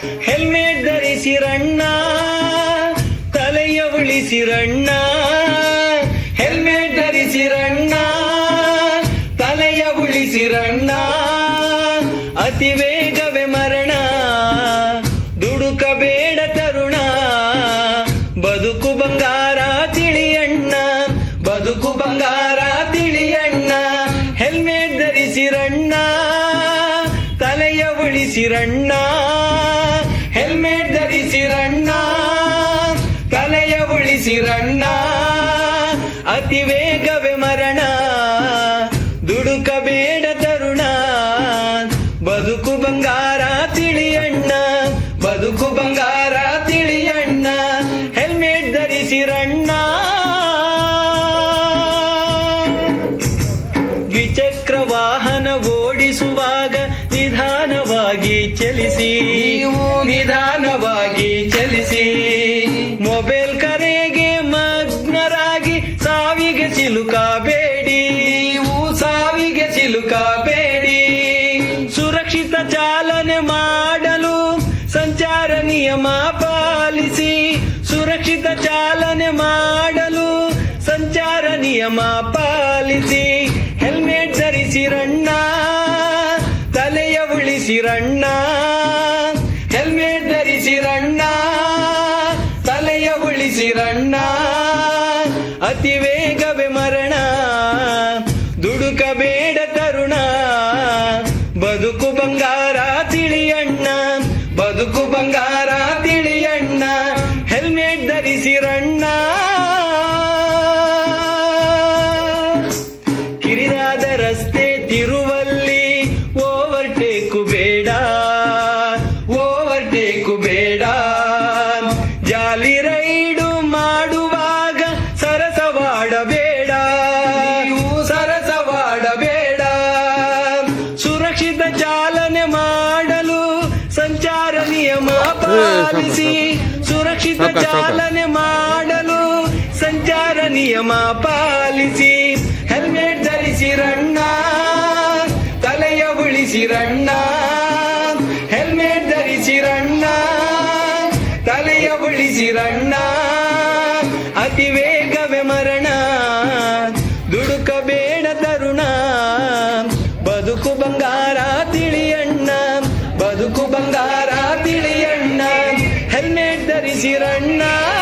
Helmet ಧರಿಸಿರಣ್ಣ, ತಲೆಯ ಉಳಿಸಿರಣ್ಣ. Helmet ಧರಿಸಿರಣ್ಣ, ತಲೆಯ ಉಳಿಸಿರಣ್ಣ. ಅತಿ ವೇಗವೇ ಮರಣ ದುಡುಕಬೇಡ ತರುಣ. ಬದುಕು ಬಂಗಾರ ತಿಳಿಯಣ್ಣ, ಬದುಕು ಬಂಗಾರ ತಿಳಿಯಣ್ಣ. ಹೆಲ್ಮೆಟ್ ಧರಿಸಿರಣ್ಣ, ತಲೆಯ ಉಳಿಸಿರಣ್ಣ. ಧರಿಸಿರಣ್ಣ ತಲೆಯ ಉಳಿಸಿರಣ್ಣ. ಅತಿ ವೇಗವೇ ಮರಣ. ದುಡುಕಬೇಡ ತರುಣ. ಬದುಕು ಬಂಗಾರ ತಿಳಿಯಣ್ಣ. ಬದುಕು ಬಂಗಾರ ತಿಳಿಯಣ್ಣ. ಹೆಲ್ಮೆಟ್ ಧರಿಸಿರಣ್ಣ. ದ್ವಿಚಕ್ರ ವಾಹನ ಓಡಿಸುವಾಗ ನಿಧಾನವಾಗಿ ಚಲಿಸಿ. ಸಂಚಾರ ನಿಯಮ ಪಾಲಿಸಿ, ಸುರಕ್ಷಿತ ಚಾಲನೆ ಮಾಡಲು ಸಂಚಾರ ನಿಯಮ ಪಾಲಿಸಿ, ಹೆಲ್ಮೆಟ್ ಧರಿಸಿರಣ್ಣ, ತಲೆಯ ಉಳಿಸಿರಣ್ಣ, ಹೆಲ್ಮೆಟ್ ಧರಿಸಿರಣ್ಣ, ತಲೆಯ ಉಳಿಸಿರಣ್ಣ ಅತಿ ಪಾಲಿಸಿ ಸುರಕ್ಷಿತ. ಚಾಲನೆ ಮಾಡಲು ಸಂಚಾರ ನಿಯಮ ಪಾಲಿಸಿ. ಹೆಲ್ಮೆಟ್ ಧರಿಸಿರಣ್ಣ ತಲೆಯ ಉಳಿಸಿರಣ್ಣ ಹೆಲ್ಮೆಟ್ ಧರಿಸಿರಣ್ಣ ತಲೆಯ ಉಳಿಸಿರಣ್ಣ ಅತಿ ವೇಗವೇ ಮರಣ ದುಡುಕಬೇಡ ತರುಣ. ಬದುಕು ಬಂಗಾರ ತಿಳಿಯಣ್ಣ ಬದುಕು ಬಂಗಾರ ಹೆಲ್ಮೆಟ್